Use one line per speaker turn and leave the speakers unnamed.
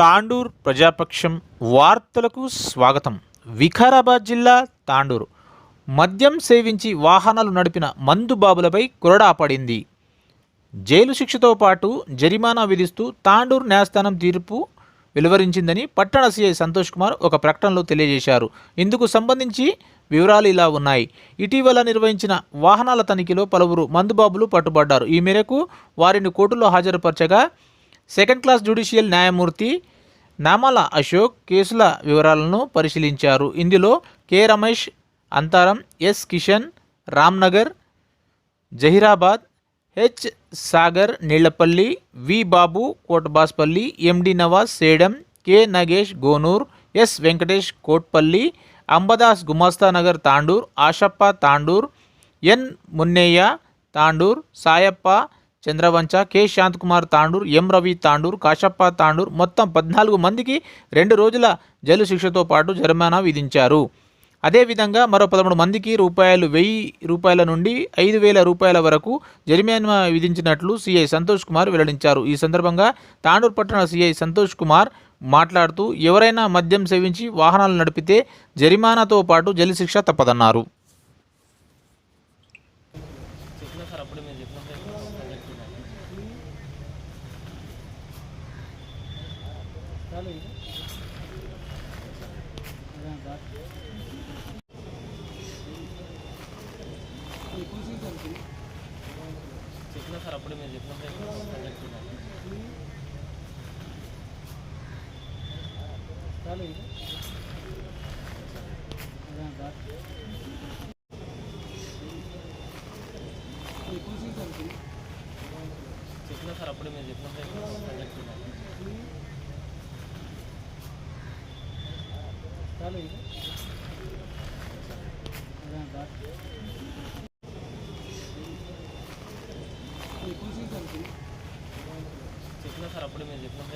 తాండూర్ ప్రజాపక్షం వార్తలకు స్వాగతం. వికారాబాద్ జిల్లా తాండూరు. మద్యం సేవించి వాహనాలు నడిపిన మందుబాబులపై కొరడా పడింది. జైలు శిక్షతో పాటు జరిమానా విధిస్తూ తాండూరు న్యాయస్థానం తీర్పు వెలువరించిందని పట్టణ సీఐ సంతోష్ కుమార్ ఒక ప్రకటనలో తెలియజేశారు. ఇందుకు సంబంధించి వివరాలు ఇలా ఉన్నాయి. ఇటీవల నిర్వహించిన వాహనాల తనిఖీలో పలువురు మందుబాబులు పట్టుబడ్డారు. ఈ మేరకు వారిని కోర్టులో హాజరుపరచగా సెకండ్ క్లాస్ జ్యుడిషియల్ న్యాయమూర్తి నామాల అశోక్ కేసుల వివరాలను పరిశీలించారు. ఇందులో K Ramesh Antharam S Kishan Ramnagar Zaheerabad H Sagar Neellapalli V Babu Kotabaspalli MD Nawaz Sedam K Nagesh Gonur S Venkatesh Kotpalli Ambadas Gumasthanagar Tandur Ashappa Tandur N Munnaiah Tandur Sayappa Chandravancha K. Shanthakumar Tandur M. Ravi Tandur Kashappa Tandur మొత్తం పద్నాలుగు మందికి రెండు రోజుల jail శిక్షతో పాటు జరిమానా విధించారు. అదేవిధంగా మరో పదమూడు మందికి రూపాయలు వెయ్యి రూపాయల నుండి ఐదు వేల రూపాయల వరకు జరిమానా విధించినట్లు సిఐ సంతోష్ కుమార్ వెల్లడించారు. ఈ సందర్భంగా తాండూర్ పట్టణ సిఐ సంతోష్ కుమార్ మాట్లాడుతూ ఎవరైనా మద్యం సేవించి వాహనాలు నడిపితే జరిమానాతో పాటు జైలు శిక్ష తప్పదన్నారు.
చెప్పినా సార్ అప్పుడు మీరు చెప్పినప్పుడు చెప్పినా సార్ అప్పుడు మీరు చెప్పినప్పుడు చెప్పినా సార్ అప్పుడు మీరు చెప్పినప్పుడు